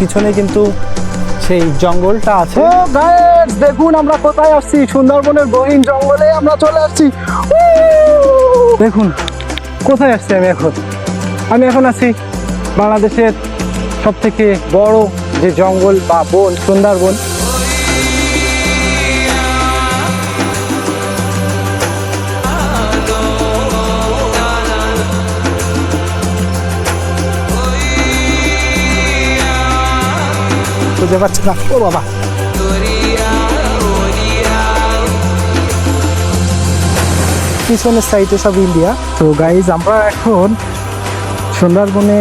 পিছনে কিন্তু সেই জঙ্গলটা আছে। দেখুন আমরা কোথায় আসছি? সুন্দরবনের গহীন জঙ্গলে আমরা চলে আসছি! দেখুন, কোথায় আসছি আমি এখন? আমি এখন আছি বাংলাদেশের সব থেকে বড় যে জঙ্গল বা বন, সুন্দরবন। বুঝতে পারছি না ও বাবা। পিছনের সাইডে সব ইন্ডিয়া। তো গাইজ আমরা এখন সুন্দরবনে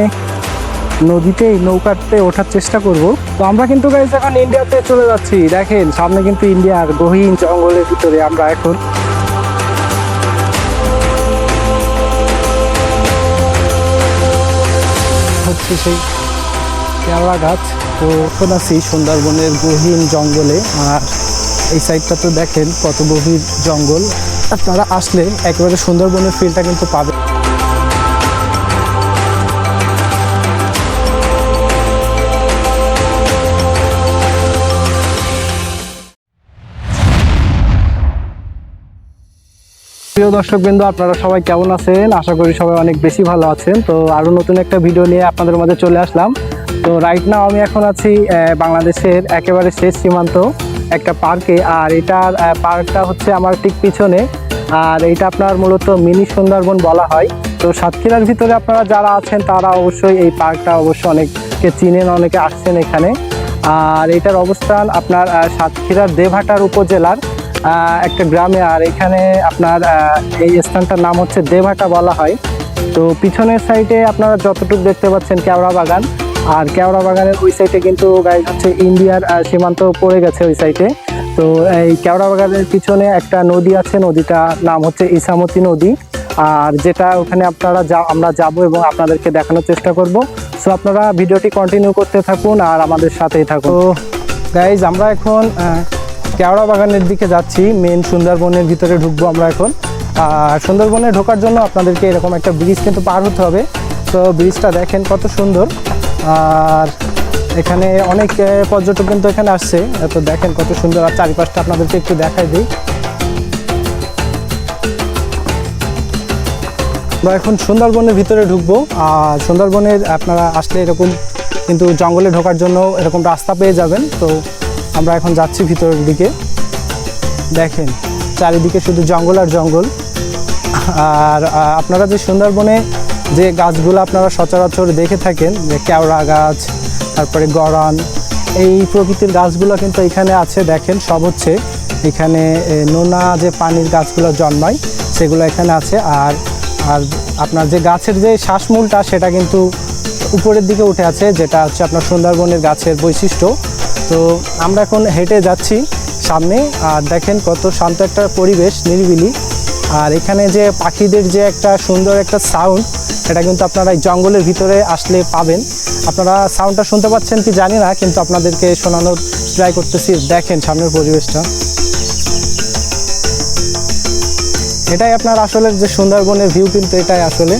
নদীতে নৌকাতে ওঠার চেষ্টা করব। তো আমরা কিন্তু গাইজ এখন ইন্ডিয়াতে চলে যাচ্ছি। দেখেন, সামনে কিন্তু ইন্ডিয়ার গহীন জঙ্গলের ভিতরে আমরা এখন। হচ্ছে সেই কেওড়া গাছ। তো এখন আছি সুন্দরবনের গহীন জঙ্গলে, আর এই সাইডটা তো দেখেন কত গভীর জঙ্গল। আপনারা আসলে একেবারে সুন্দরবনের ফিলটা কিন্তু পাবেন। প্রিয় দর্শক বিন্দু আপনারা সবাই কেমন আছেন? আশা করি সবাই অনেক বেশি ভালো আছেন। তো আরও নতুন একটা ভিডিও নিয়ে আপনাদের মাঝে চলে আসলাম। তো রাইট নাও আমি এখন আছি বাংলাদেশের একেবারে শেষ সীমান্ত একটা পার্কে। আর এটার পার্কটা হচ্ছে আমার ঠিক পিছনে। আর এটা আপনার মূলত মিনি সুন্দরবন বলা হয়। তো সাতক্ষীরার ভিতরে আপনারা যারা আছেন, তারা অবশ্যই এই পার্কটা অবশ্যই অনেকে চিনেন, অনেকে আসছেন এখানে। আর এটার অবস্থান আপনার সাতক্ষীরার দেভাটার উপজেলার একটা গ্রামে। আর এখানে আপনার এই স্থানটার নাম হচ্ছে দেভাটা বলা হয়। তো পিছনের সাইডে আপনারা যতটুকু দেখতে পাচ্ছেন কেওড়া বাগান। আর কেওড়া বাগানের ওই সাইডে কিন্তু গাইজ হচ্ছে ইন্ডিয়ার সীমান্ত পড়ে গেছে ওই সাইডে তো এই কেওড়া বাগানের পিছনে একটা নদী আছে নদীটার নাম হচ্ছে ইসামতি নদী। আর যেটা ওখানে আপনারা যা, আমরা যাব এবং আপনাদেরকে দেখানোর চেষ্টা করব। সো আপনারা ভিডিওটি কন্টিনিউ করতে থাকুন আর আমাদের সাথেই থাকুন। তো গাইজ আমরা এখন কেওড়া বাগানের দিকে যাচ্ছি। মেন সুন্দরবনের ভিতরে ঢুকবো আমরা এখন। আর সুন্দরবনে ঢোকার জন্য আপনাদেরকে এরকম একটা ব্রিজ কিন্তু পার হতে হবে। তো ব্রিজটা দেখেন কত সুন্দর। আর এখানে অনেক পর্যটক কিন্তু এখানে আসছে। তো দেখেন কত সুন্দর। আর চারিপাশটা আপনাদেরকে একটু দেখাই দিই। আমরা এখন সুন্দরবনের ভিতরে ঢুকবো। আর সুন্দরবনের আপনারা আসলে এরকম কিন্তু জঙ্গলে ঢোকার জন্য এরকম রাস্তা পেয়ে যাবেন। তো আমরা এখন যাচ্ছি ভিতরের দিকে। দেখেন, চারিদিকে শুধু জঙ্গল আর জঙ্গল। আর আপনারা যে সুন্দরবনে যে গাছগুলো আপনারা সচরাচর দেখে থাকেন, যে কেওড়া গাছ, তারপরে গরান, এই প্রকৃতির গাছগুলো কিন্তু এখানে আছে, দেখেন সব হচ্ছে। এখানে নোনা যে পানির গাছগুলো জন্মায়, সেগুলো এখানে আছে। আর আর আপনার যে গাছের যে শ্বাসমূলটা, সেটা কিন্তু উপরের দিকে উঠে আছে, যেটা হচ্ছে আপনার সুন্দরবনের গাছের বৈশিষ্ট্য। তো আমরা এখন হেঁটে যাচ্ছি সামনে, আর দেখেন কত শান্ত একটা পরিবেশ, নিরিবিলি। আর এখানে যে পাখিদের যে একটা সুন্দর একটা সাউন্ড এটা কিন্তু আপনারা এই জঙ্গলের ভিতরে আসলে পাবেন। আপনারা সাউন্ডটা শুনতে পাচ্ছেন কি জানি না, কিন্তু আপনাদেরকে শোনানোর ট্রাই করতেছি। দেখেন সামনের পরিবেশটা। এটাই আপনার আসলে যে সুন্দরবনের ভিউ কিন্তু এটাই আসলে।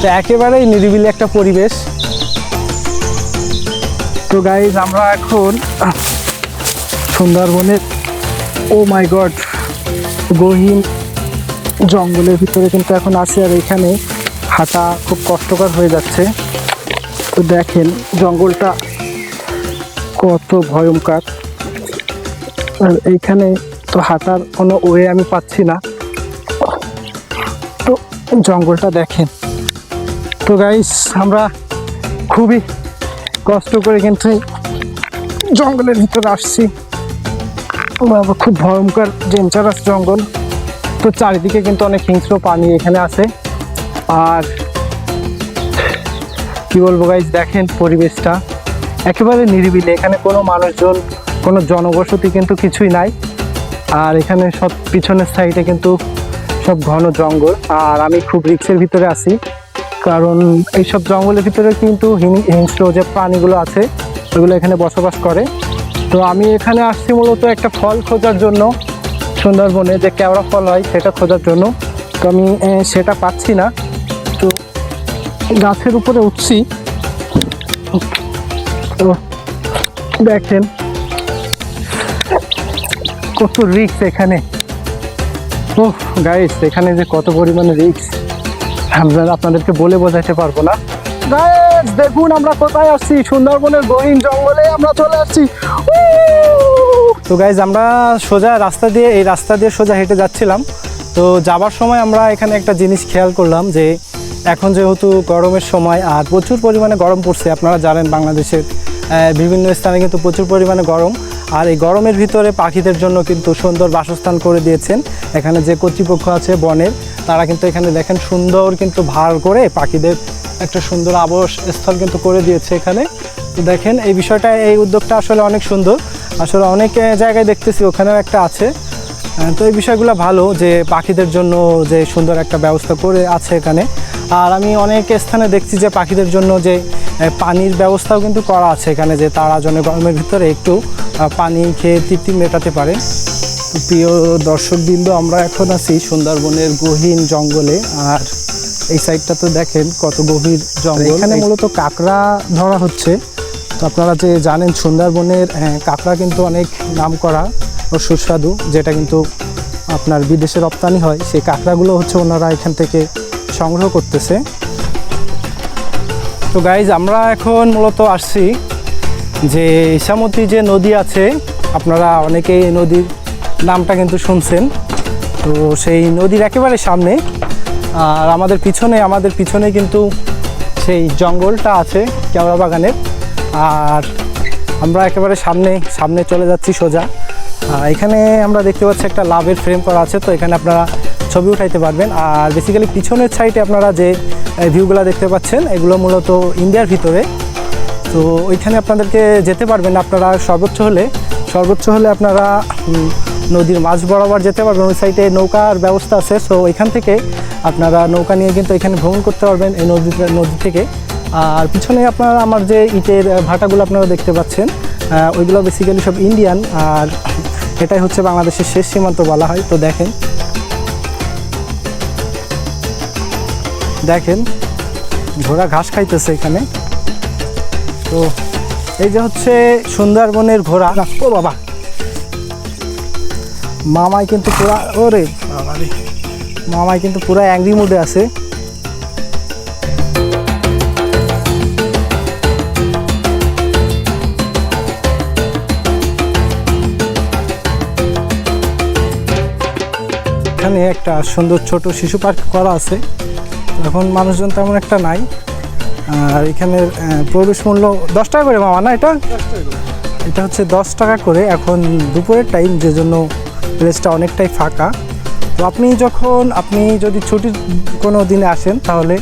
তো একেবারেই নিরিবিলি একটা পরিবেশ। তো গাইজ আমরা এখন সুন্দরবনের ও মাই গড গহীন জঙ্গলের ভিতরে কিন্তু এখন আছি আর এখানে হাঁটা খুব কষ্টকর হয়ে যাচ্ছে। তো দেখেন জঙ্গলটা কত ভয়ঙ্কর। আর এইখানে তো হাঁটার কোনো ওয়ে আমি পাচ্ছি না। তো জঙ্গলটা দেখেন। তো গাইস আমরা খুবই কষ্ট করে কিন্তু জঙ্গলের ভিতরে আসছি। খুব ভয়ঙ্কর ডেঞ্জারাস জঙ্গল। তো চারিদিকে কিন্তু অনেক হিংস্র পানি এখানে আছে। আর কি বলব গাইজ দেখেন পরিবেশটা একেবারে নিরিবিলি। এখানে কোনো মানুষজন, কোনো জনবসতি কিন্তু কিছুই নাই। আর এখানে সব পিছনের সাইডে কিন্তু সব ঘন জঙ্গল। আর আমি খুব রিক্সের ভিতরে আছি। কারণ এইসব জঙ্গলের ভিতরে কিন্তু হিংস্র যে প্রাণীগুলো আছে, ওগুলো এখানে বসবাস করে। তো আমি এখানে আসছি মূলত একটা ফল খোঁজার জন্য, সুন্দরবনে যে কেওড়া ফল হয় সেটা খোঁজার জন্য। তো আমি সেটা পাচ্ছি না। তো গাছের উপরে উঠছি। তো দেখেন, কত রিক্স এখানে। ও গাইস এখানে যে কত পরিমাণে রিক্স আপনাদেরকে বলে বোঝাতে পারব না। দেখুন আমরা কোথায় আসছি সুন্দরবনের গহীন জঙ্গলে আমরা চলে আসছি। তো গাইজ আমরা সোজা রাস্তা দিয়ে, এই রাস্তা দিয়ে সোজা হেঁটে যাচ্ছিলাম। তো যাবার সময় আমরা এখানে একটা জিনিস খেয়াল করলাম যে, এখন যেহেতু গরমের সময় আর প্রচুর পরিমাণে গরম পড়ছে, আপনারা জানেন বাংলাদেশের বিভিন্ন স্থানে কিন্তু প্রচুর পরিমাণে গরম। আর এই গরমের ভিতরে পাখিদের জন্য কিন্তু সুন্দর বাসস্থান করে দিয়েছেন। এখানে যে কর্তৃপক্ষ আছে বনের তারা কিন্তু এখানে দেখেন সুন্দর কিন্তু ভার করে পাখিদের একটা সুন্দর আবাস স্থল কিন্তু করে দিয়েছে এখানে। তো দেখেন এই বিষয়টা, এই উদ্যোগটা আসলে অনেক সুন্দর। আসলে অনেক জায়গায় দেখতেছি ওখানেও একটা আছে। তো এই বিষয়গুলো ভালো যে পাখিদের জন্য যে সুন্দর একটা ব্যবস্থা করে আছে এখানে। আর আমি অনেক স্থানে দেখছি যে পাখিদের জন্য যে পানির ব্যবস্থাও কিন্তু করা আছে এখানে যে তারা যেন গরমের ভিতরে একটু পানি খেয়ে তৃপ্তি মেটাতে পারে। প্রিয় দর্শকবৃন্দ আমরা এখন আছি সুন্দরবনের গহীন জঙ্গলে। আর এই সাইডটা তো দেখেন কত গভীর জঙ্গল। এখানে মূলত কাঁকড়া ধরা হচ্ছে। তো আপনারা যে জানেন সুন্দরবনের কাঁকড়া কিন্তু অনেক নাম করা ও সুস্বাদু যেটা কিন্তু আপনার বিদেশে রপ্তানি হয়। সেই কাঁকড়াগুলো হচ্ছে ওনারা এখান থেকে সংগ্রহ করতেছে। তো গাইজ আমরা এখন মূলত আসছি যে ইসামতি যে নদী আছে আপনারা অনেকেই নদীর নামটা কিন্তু শুনছেন। তো সেই নদীর একেবারে সামনে, আর আমাদের পিছনে আমাদের পিছনে কিন্তু সেই জঙ্গলটা আছে কেওড়া বাগানের আর আমরা একেবারে সামনে সামনে চলে যাচ্ছি সোজা। এখানে আমরা দেখতে পাচ্ছি একটা লাভের ফ্রেম করা আছে, তো এখানে আপনারা ছবি উঠাইতে পারবেন। আর বেসিক্যালি পিছনের সাইডে আপনারা যে ভিউগুলো দেখতে পাচ্ছেন, এগুলো মূলত ইন্ডিয়ার ভিতরে। তো ওইখানে আপনাদেরকে যেতে পারবেন আপনারা সর্বোচ্চ হলে। সর্বোচ্চ হলে আপনারা নদীর মাঝ বরাবর যেতে পারবেন, ওই সাইডে নৌকার ব্যবস্থা আছে। সো ওইখান থেকে আপনারা নৌকা নিয়ে কিন্তু এখানে ভ্রমণ করতে পারবেন এই নদী নদী থেকে। আর পিছনে আপনারা আমার যে ইটের ভাটাগুলো আপনারা দেখতে পাচ্ছেন ওইগুলো বেসিক্যালি সব ইন্ডিয়ান আর এটাই হচ্ছে বাংলাদেশের শেষ সীমান্ত বলা হয়। তো দেখেন দেখেন, ঘোড়া ঘাস খাইতেছে এখানে। তো এই যে হচ্ছে সুন্দরবনের ঘোড়া। ও বাবা মামাই কিন্তু পুরা ওরে মামাই কিন্তু পুরা অ্যাংরি মুডে আছে। এখানে একটা সুন্দর ছোট শিশু পার্ক করা আছে। এখন মানুষজন তেমন একটা নাই। আর এখানের আহ, প্রবেশ মূল্য দশ টাকা করে মামা না এটা? এটা হচ্ছে দশ টাকা করে। এখন দুপুরের টাইম যে জন্য প্লেসটা অনেকটাই ফাঁকা। তো আপনি যখন, আপনি যদি ছুটির কোনো দিনে আসেন, তাহলে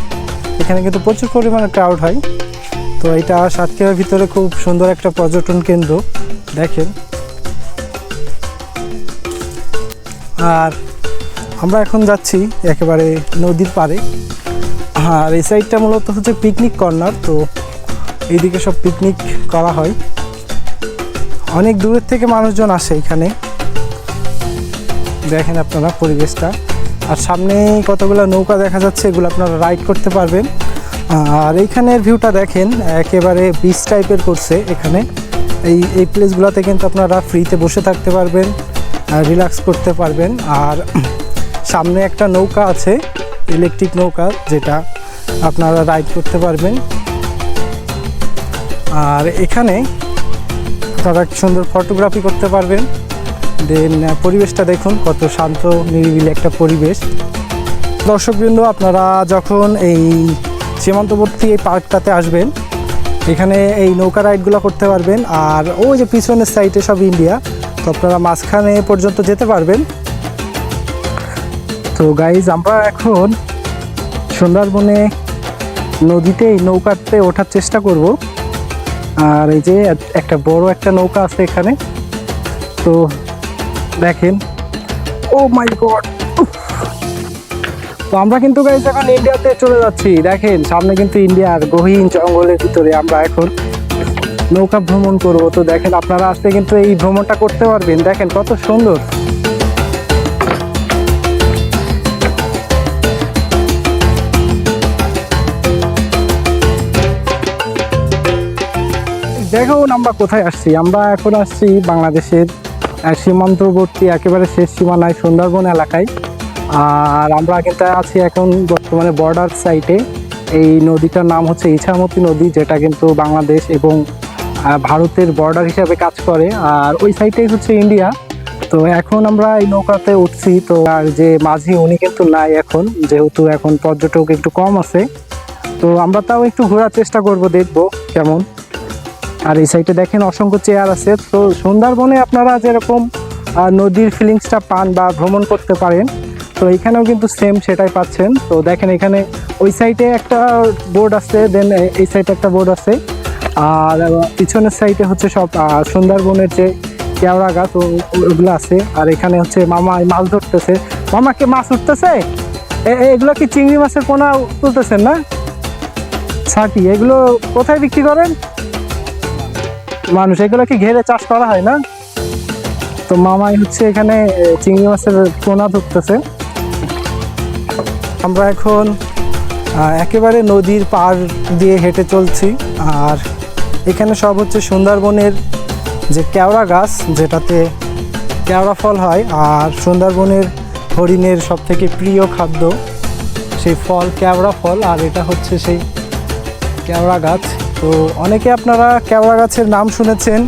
এখানে কিন্তু প্রচুর পরিমাণে ক্রাউড হয়। তো এটা সাতক্ষীরার ভিতরে খুব সুন্দর একটা পর্যটন কেন্দ্র, দেখেন। আর আমরা এখন যাচ্ছি একেবারে নদীর পাড়ে। আর এই সাইডটা মূলত হচ্ছে পিকনিক কর্নার তো এইদিকে সব পিকনিক করা হয়। অনেক দূরের থেকে মানুষজন আসে এখানে। দেখেন আপনারা পরিবেশটা। আর সামনে কতগুলো নৌকা দেখা যাচ্ছে, এগুলো আপনারা রাইড করতে পারবেন। আর এইখানের ভিউটা দেখেন, একেবারে বিচ টাইপের করছে এখানে। এই এই প্লেসগুলোতে কিন্তু আপনারা ফ্রিতে বসে থাকতে পারবেন রিল্যাক্স করতে পারবেন। আর সামনে একটা নৌকা আছে ইলেকট্রিক নৌকা, যেটা আপনারা রাইড করতে পারবেন। আর এখানে আপনারা সুন্দর ফটোগ্রাফি করতে পারবেন। দেন পরিবেশটা দেখুন, কত শান্ত, নিরিবিলি একটা পরিবেশ। দর্শকবৃন্দ, আপনারা যখন এই সীমান্তবর্তী এই পার্কটাতে আসবেন, এখানে এই নৌকা রাইডগুলো করতে পারবেন, আর ওই যে পিছনের সাইডে সব ইন্ডিয়া, তো আপনারা মাঝখানে পর্যন্ত যেতে পারবেন। তো গাইজ আমরা এখন সুন্দরবনে নদীতে এই নৌকাতে ওঠার চেষ্টা করব। আর এই যে একটা বড় একটা নৌকা আছে এখানে। তো দেখেন। ও মাই গড তো আমরা কিন্তু গাইজ এখন ইন্ডিয়াতে চলে যাচ্ছি। দেখেন, সামনে কিন্তু ইন্ডিয়ার গহীন জঙ্গলের ভিতরে আমরা এখন নৌকা ভ্রমণ করব। তো দেখেন, আপনারা আসতে কিন্তু এই ভ্রমণটা করতে পারবেন। দেখেন, কত সুন্দর। দেখুন, আমরা কোথায় আসছি? আমরা এখন আসছি বাংলাদেশের সীমান্তবর্তী একেবারে শেষ সীমানায় সুন্দরবন এলাকায়। আর আমরা কিন্তু আছি এখন বর্তমানে বর্ডার সাইটে এই নদীটার নাম হচ্ছে ইছামতি নদী, যেটা কিন্তু বাংলাদেশ এবং ভারতের বর্ডার হিসাবে কাজ করে। আর ওই সাইডেই হচ্ছে ইন্ডিয়া তো এখন আমরা এই নৌকাতে উঠছি। তো আর যে মাঝি, উনি কিন্তু নাই এখন, যেহেতু এখন পর্যটক একটু কম আছে। তো আমরা তাও একটু ঘোরার চেষ্টা করব, দেখব কেমন। আর এই সাইডে দেখেন অসংখ্য চেয়ার আছে। তো সুন্দরবনে আপনারা যেরকম নদীর ফিলিংসটা পান বা ভ্রমণ করতে পারেন, তো এখানেও কিন্তু সেম সেটাই পাচ্ছেন। তো দেখেন এখানে ওই সাইডে একটা বোর্ড আছে দেন এই সাইডে একটা বোর্ড আছে। আর পিছনের সাইডে হচ্ছে সব সুন্দরবনের যে কেওড়া গাছ ওগুলো আছে। আর এখানে হচ্ছে মামা মাছ ধরতেছে। মামাকে মাছ উঠতেছে? এগুলো কি চিংড়ি মাছের পোনা তুলতেছেন না? ছাটি, এগুলো কোথায় বিক্রি করেন? মানুষ, এগুলো কি ঘেরে চাষ করা হয় না? তো মামাই হচ্ছে এখানে চিংড়ি মাছের পোনা ধরতেছে। আমরা এখন একেবারে নদীর পার দিয়ে হেঁটে চলছি। আর এখানে সব হচ্ছে সুন্দরবনের যে কেওড়া গাছ, যেটাতে কেওড়া ফল হয়, আর সুন্দরবনের হরিণের সব থেকে প্রিয় খাদ্য সেই ফল, কেওড়া ফল, আর এটা হচ্ছে সেই কেওড়া গাছ। তো অনেকে আপনারা কেওড়া গাছের নাম শুনেছেন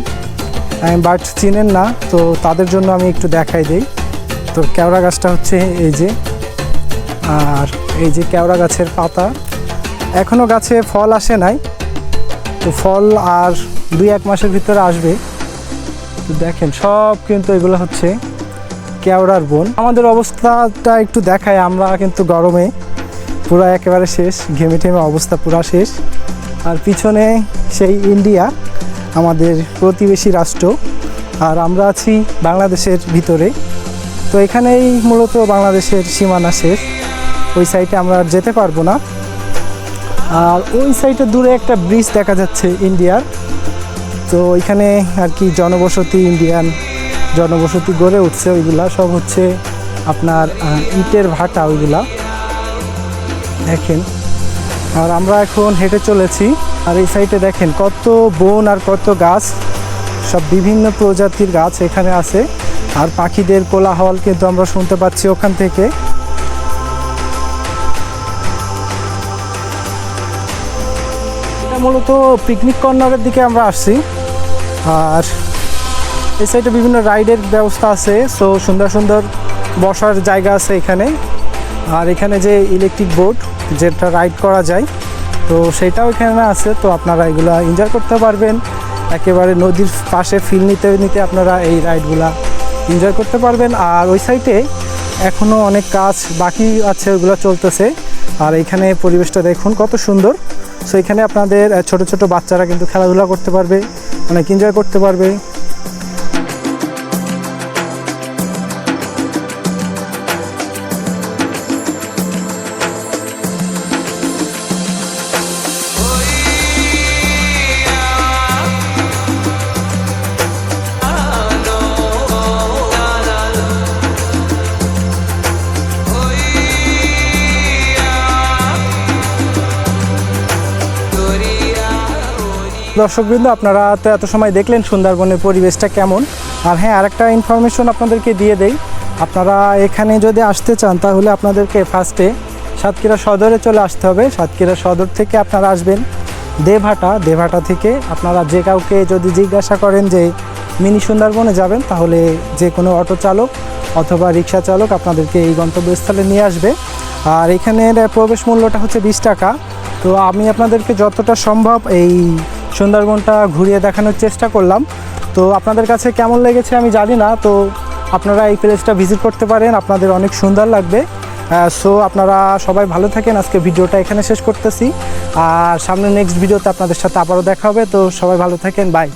বাট চিনেন না, তো তাদের জন্য আমি একটু দেখাই দিই। তো কেওড়া গাছটা হচ্ছে এই যে, আর এই যে কেওড়া গাছের পাতা। এখনও গাছে ফল আসে নাই, তো ফল আর দুই এক মাসের ভিতরে আসবে। তো দেখেন, সব কিন্তু এগুলো হচ্ছে কেওড়ার বন। আমাদের অবস্থাটা একটু দেখায় আমরা কিন্তু গরমে পুরো একেবারে শেষ, ঘেমে টেমে অবস্থা পুরা শেষ। আর পিছনে সেই ইন্ডিয়া, আমাদের প্রতিবেশী রাষ্ট্র। আর আমরা আছি বাংলাদেশের ভিতরে। তো এখানেই মূলত বাংলাদেশের সীমানা শেষ। ওই সাইডে আমরা আর যেতে পারব না। আর ওই সাইডে দূরে একটা ব্রিজ দেখা যাচ্ছে ইন্ডিয়ার। তো ওইখানে আর কি জনবসতি, ইন্ডিয়ান জনবসতি গড়ে উঠছে ওইগুলা। সব হচ্ছে আপনার ইটের ভাটা ওইগুলা। দেখেন। আর আমরা এখন হেঁটে চলেছি। আর এই সাইডে দেখেন কত বন আর কত গাছ। সব বিভিন্ন প্রজাতির গাছ এখানে আছে। আর পাখিদের কোলাহল কিন্তু আমরা শুনতে পাচ্ছি ওখান থেকে। মূলত পিকনিক কর্নারের দিকে আমরা আসছি। আর এই সাইডে বিভিন্ন রাইডের ব্যবস্থা আছে। সো সুন্দর সুন্দর বসার জায়গা আছে এখানে। আর এখানে যে ইলেকট্রিক বোর্ড যেটা রাইড করা যায়, তো সেটাও এখানে আছে। তো আপনারা এগুলো এনজয় করতে পারবেন। একেবারে নদীর পাশে ফিল নিতে নিতে আপনারা এই রাইডগুলা এনজয় করতে পারবেন। আর ওই সাইডে এখনও অনেক কাজ বাকি আছে ওগুলো চলতেছে। আর এখানে পরিবেশটা দেখুন কত সুন্দর। সো এখানে আপনাদের ছোট ছোট বাচ্চারা কিন্তু খেলাধুলা করতে পারবে, অনেক এনজয় করতে পারবে। দর্শকবৃন্দ, আপনারা তো এত সময় দেখলেন সুন্দরবনের পরিবেশটা কেমন। আর হ্যাঁ আরেকটা ইনফরমেশন আপনাদেরকে দিয়ে দেই। আপনারা এখানে যদি আসতে চান, তাহলে আপনাদেরকে ফার্স্টে সাতক্ষীরা সদরে চলে আসতে হবে। সাতক্ষীরা সদর থেকে আপনারা আসবেন দেভাটা। দেভাটা থেকে আপনারা যে কাউকে যদি জিজ্ঞাসা করেন যে, মিনি সুন্দরবনে যাবেন? তাহলে যে কোনো অটো চালক অথবা রিক্সা চালক আপনাদেরকে এই গন্তব্যস্থলে নিয়ে আসবে। আর এখানের প্রবেশ মূল্যটা হচ্ছে বিশ টাকা। তো আমি আপনাদেরকে যতটা সম্ভব এই সুন্দরবনটা ঘুরিয়ে দেখানোর চেষ্টা করলাম। তো আপনাদের কাছে কেমন লেগেছে আমি জানি না, তো আপনারা এই প্লেসটা ভিজিট করতে পারেন, আপনাদের অনেক সুন্দর লাগবে। সো আপনারা সবাই ভালো থাকেন, আজকে ভিডিওটা এখানে শেষ করতেছি। আর সামনে নেক্সট ভিডিওতে আপনাদের সাথে আবারও দেখা হবে, তো সবাই ভালো থাকেন বাই